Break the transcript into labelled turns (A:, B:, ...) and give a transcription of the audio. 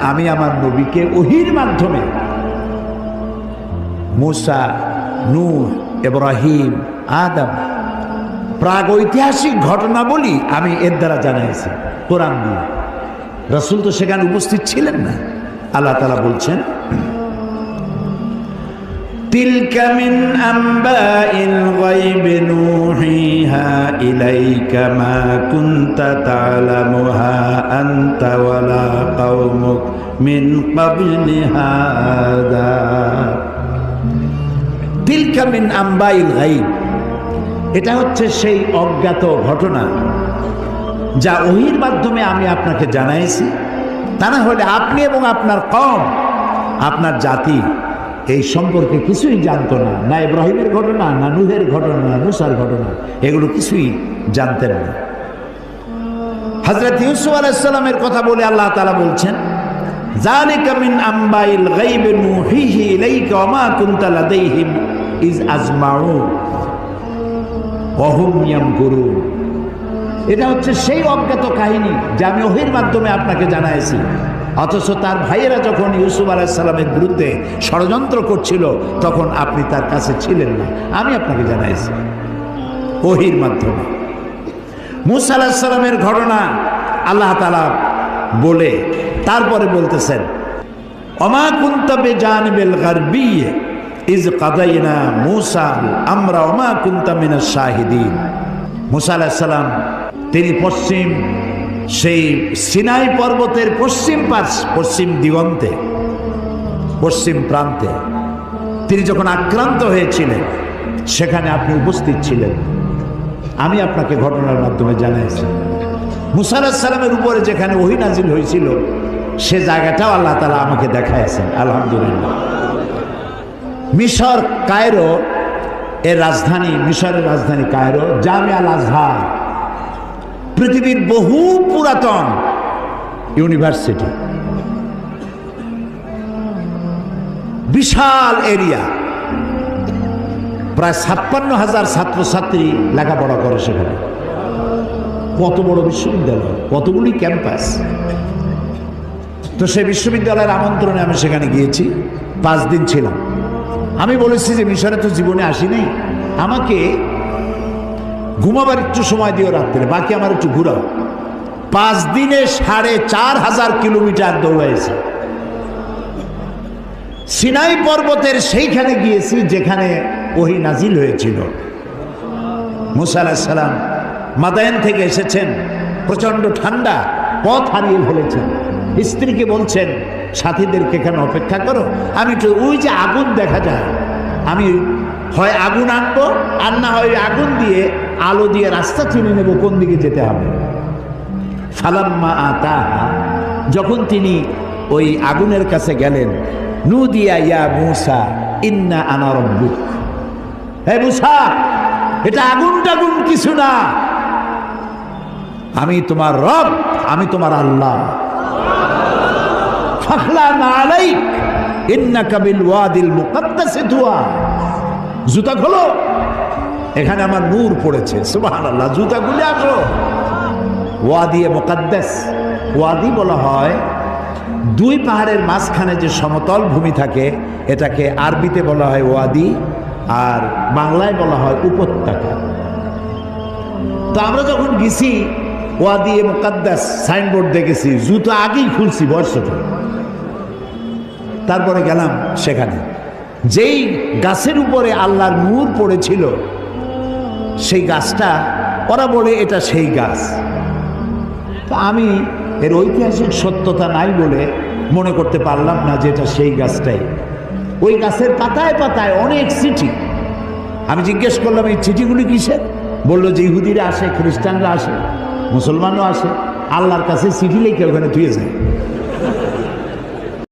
A: আমি আমার নবীকে ওহির মাধ্যমে মুসা নূহ ইব্রাহিম আদম প্রাগ ঐতিহাসিক ঘটনা বলি আমি এর দ্বারা জানাইছি কোরআন দিয়ে রসুল তো সেখানে উপস্থিত ছিলেন না আল্লাহ তালা বলছেন تلك من أنباء الغيب نوحيها إليك ما كنت تعلمها أنت ولا قومك মিন কাবিলি হাদা। তিলকা মিন আম্বাইল গাইব। এটা হচ্ছে সেই অজ্ঞাত ঘটনা যা ওহির মাধ্যমে আমি আপনাকে জানাইছি। তা না হলে আপনি এবং আপনার কম, আপনার জাতি এই সম্পর্কে কিছুই জানতো না। না ইব্রাহিমের ঘটনা, না নুহের ঘটনা নুসার ঘটনা, এগুলো কিছুই জানতেন না। হজরত ইউসুফ আলাইসাল্লামের কথা বলে আল্লাহ তালা বলছেন জালিকা মিন আম্বাইল গাইব নুহিহি ইলাইকা ওমা কুনতা লাদাইহিম ইজ আজমাউ অহুম ইয়ামকুরুন এটা হচ্ছে সেই অজ্ঞাত কাহিনী যা আমি ওহির মাধ্যমে আপনাকে জানাইছি। অথচ তার ভাইয়েরা যখন ইউসুফ আলাইসাল্লামের বিরুদ্ধে ষড়যন্ত্র করছিল, তখন আপনি তার কাছে ছিলেন না। আমি আপনাকে জানাইছি ওহির মাধ্যমে। মুসা আলাহিসাল্লামের ঘটনা আল্লাহ তালা বলে। তারপরে বলতেছেন, অমা কুন্তবে জানবেল গারবিয়ে ইজ কাদাইনা মুসা আমরা, অমা কুন্তামিনা শাহিদিন। মুসা আলাহিসাল্লাম তিনি পশ্চিম, সেই সিনাই পর্বতের পশ্চিম পাশ, পশ্চিম দিগন্তে, পশ্চিম প্রান্তে, তিনি যখন আক্রান্ত হয়েছিলেন, সেখানে আপনি উপস্থিত ছিলেন। আমি আপনাকে ঘটনার মাধ্যমে জানাইছি। মুসার সালামের উপরে যেখানে ওহি নাজিল হয়েছিল, সে জায়গাটাও আল্লাহ তালা আমাকে দেখাইছেন আলহামদুলিল্লাহ। মিশর কায়রো, এর রাজধানী, মিশরের রাজধানী কায়রো জামে আজহার, পৃথিবীর বহু পুরাতন ইউনিভার্সিটি। বিশাল এরিয়া। প্রায় ছাপ্পান্ন হাজার ছাত্রছাত্রী লেখাপড়া করে সেখানে। কত বড় বিশ্ববিদ্যালয়, কতগুলি ক্যাম্পাস। তো সেই বিশ্ববিদ্যালয়ের আমন্ত্রণে আমি সেখানে গিয়েছি, পাঁচ দিন ছিলাম। আমি বলেছি যে মিশরে তো জীবনে আসি নাই, আমাকে ঘুমাবার একটু সময় দিও রাত্রে, বাকি আমার একটু ঘুরাও। পাঁচ দিনে সাড়ে চার হাজার কিলোমিটার দৌড়াইছে। সিনাই পর্বতের সেইখানে গিয়েছি, যেখানে ওহি নাজিল হয়েছিল। মুসা আলাহিসাল্লাম মাদায়ন থেকে এসেছেন। প্রচণ্ড ঠান্ডা, পথ হারিয়ে ফেলেছেন। স্ত্রীকে বলছেন, সাথীদেরকে এখানে অপেক্ষা করো। আমি একটু, ওই যে আগুন দেখা যায়, আমি হয় আগুন আনব, আর না হয় আগুন দিয়ে আলো দিয়ে রাস্তা চিনে নেব, কোন দিকে যেতে হবে? ফালাম্মা আতাহা, যখন তিনি ওই আগুনের কাছে গেলেন নু দিয়া ইয়া মুসা, ইন্না আনা রব্বুক। হে মুসা, এটা আগুন টাগুন কিছু না। আমি তোমার রব, আমি তোমার আল্লাহ। ওয়াদিল এখানে আমার নূর পড়েছে মুকাদ্দাস, ওয়াদি বলা হয়, দুই পাহাড়ের মাঝখানে যে সমতল ভূমি থাকে, এটাকে আরবিতে বলা হয় ওয়াদি, আর বাংলায় বলা হয় উপত্যকা। তো আমরা যখন গেছি ওয়াদি এ মুকাদ্দাস সাইনবোর্ড দেখেছি, জুতো আগেই খুলছি বর্ষটা তারপরে গেলাম সেখানে। যেই গাছের উপরে আল্লাহর নূর পড়েছিল, সেই গাছটা, ওরা বলে এটা সেই গাছ। তো আমি এর ঐতিহাসিক সত্যতা নাই বলে মনে করতে পারলাম না যে এটা সেই গাছটাই। ওই গাছের পাতায় পাতায় অনেক চিঠি। আমি জিজ্ঞেস করলাম, এই চিঠিগুলি কিসের? বলল, যে ইহুদিরা আসে, খ্রিস্টানরা আসে। মুসলমানও আসে আল্লাহর কাছে চিঠি লিখে ওখানে ধুয়ে যায়।